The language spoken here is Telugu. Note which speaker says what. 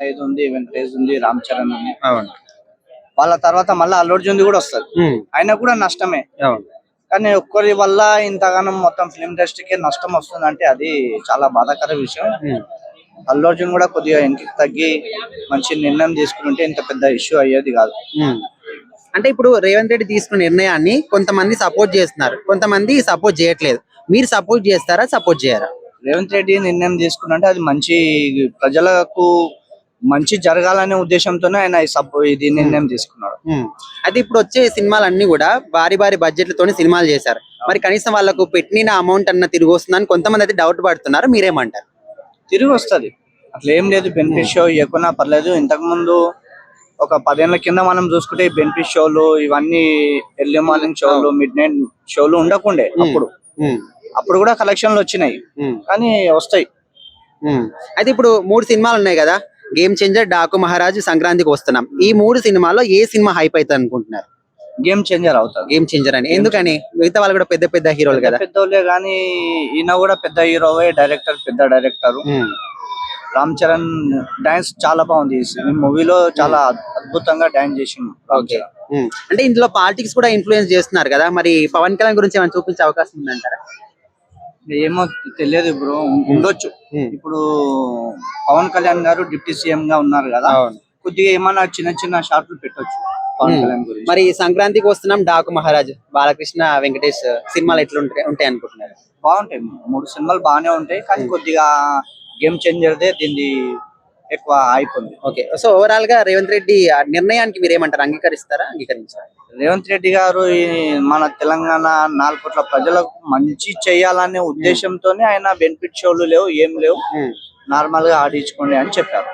Speaker 1: ఐదు ఉంది వెంకటేష్ ఉంది రామ్ చరణ్ ఉంది.
Speaker 2: అవును.
Speaker 1: వాళ్ళ తర్వాత మళ్ళీ అల్లు అర్జున్ కూడా వస్తుంది. అయినా కూడా నష్టమే.
Speaker 2: అవును.
Speaker 1: కానీ ఒక్కరి వల్ల ఇంతగానం మొత్తం ఫిల్మ్ ఇండస్ట్రీకి నష్టం వస్తుందంటే అది చాలా బాధాకర విషయం.
Speaker 2: ఉమ్,
Speaker 1: అల్లు అర్జున్ కూడా కొద్దిగా వెనక్కి తగ్గి మంచి నిర్ణయం తీసుకుంటే ఇంత పెద్ద ఇష్యూ అయ్యేది కాదు.
Speaker 2: అంటే ఇప్పుడు రేవంత్ రెడ్డి తీసుకున్న నిర్ణయాన్ని కొంతమంది సపోర్ట్ చేస్తున్నారు. కొంతమంది సపోర్ట్ చేయట్లేదు. మీరు సపోర్ట్ చేస్తారా సపోర్ట్ చేయరా?
Speaker 1: రేవంత్ రెడ్డి నిర్ణయం తీసుకున్నంటే అది మంచి ప్రజలకు మంచి జరగాలనే ఉద్దేశంతోనే ఆయన ఈ సబ్ ఇది నిర్ణయం తీసుకున్నాడు.
Speaker 2: అయితే ఇప్పుడు వచ్చే సినిమాలన్నీ కూడా భారీ భారీ బడ్జెట్లతోనే సినిమాలు చేశారు. మరి కనీసం వాళ్ళకు పెట్టిన అమౌంట్ అన్న తిరిగి వస్తుందని కొంతమంది అయితే డౌట్ పడుతున్నారు. మీరేమంటారు?
Speaker 1: తిరిగి వస్తది. అట్లా ఏం లేదు. బెనిఫిట్ షో ఇవ్వకున్నా పర్లేదు. ఇంతకు ముందు ఒక పదేళ్ళ కింద మనం చూసుకుంటే బెనిఫిట్ షోలు ఇవన్నీ ఎర్లీ మార్నింగ్ షోలు మిడ్ నైట్ షోలు ఉండకుండే అప్పుడు. అప్పుడు కూడా కలెక్షన్లు వచ్చినాయి. కానీ వస్తాయి.
Speaker 2: అయితే ఇప్పుడు మూడు సినిమాలు ఉన్నాయి కదా. గేమ్ చేంజర్ డాకు మహారాజు సంక్రాంతికి వస్తున్నాం. ఈ మూడు సినిమాల్లో ఏ సినిమా హైప్ అవుతుంది అనుకుంటున్నారు?
Speaker 1: గేమ్ చేంజర్ అవుతుంది
Speaker 2: గేమ్ చేంజర్ అని. ఎందుకని? మిగతా వాళ్ళు కూడా పెద్ద పెద్ద హీరోలు కదా.
Speaker 1: పెద్దోళ్ళే కానీ ఈయన కూడా పెద్ద హీరోవే డైరెక్టర్ పెద్ద డైరెక్టర్ రామ్ చరణ్ డాన్స్ చాలా బాగుంది ఈ మూవీలో చాలా అద్భుతంగా డాన్స్ చేసిండు రామ్ చరణ్
Speaker 2: ఉమ్. అంటే ఇందులో పాలిటిక్స్ కూడా ఇన్ఫ్లుయెన్స్ చేస్తున్నారు కదా. మరి పవన్ కళ్యాణ్ గురించి ఏమైనా చూపించే అవకాశం ఉందంటారా?
Speaker 1: ఏమో తెలియదు బ్రో. ఉండొచ్చు. ఇప్పుడు పవన్ కళ్యాణ్ గారు డిప్యూటీ సీఎం గా ఉన్నారు కదా కొద్దిగా ఏమన్నా చిన్న చిన్న షార్ట్లు పెట్టొచ్చు
Speaker 2: మరి సంక్రాంతికి వస్తున్నాం డాకు మహారాజ్ బాలకృష్ణ వెంకటేష్ సినిమాలు ఎట్లా ఉంటాయి ఉంటాయి అనుకుంటున్నారు?
Speaker 1: బాగుంటాయి మూడు సినిమాలు బాగానే ఉంటాయి కానీ కొద్దిగా గేమ్ చేంజర్దే దీన్ని ఎక్కువ అయిపోయింది.
Speaker 2: ఓకే. సో ఓవరాల్గా రేవంత్ రెడ్డి ఆ నిర్ణయానికి మీరు ఏమంటారు? అంగీకరిస్తారా? అంగీకరించారా?
Speaker 1: రేవంత్ రెడ్డి గారు ఈ మన తెలంగాణ నాలుగు కోట్ల ప్రజలకు మంచి చేయాలనే ఉద్దేశంతోనే ఆయన బెనిఫిట్ షోలు లేవు ఏం లేవు. నార్మల్గా ఆడించుకోండి అని చెప్పారు.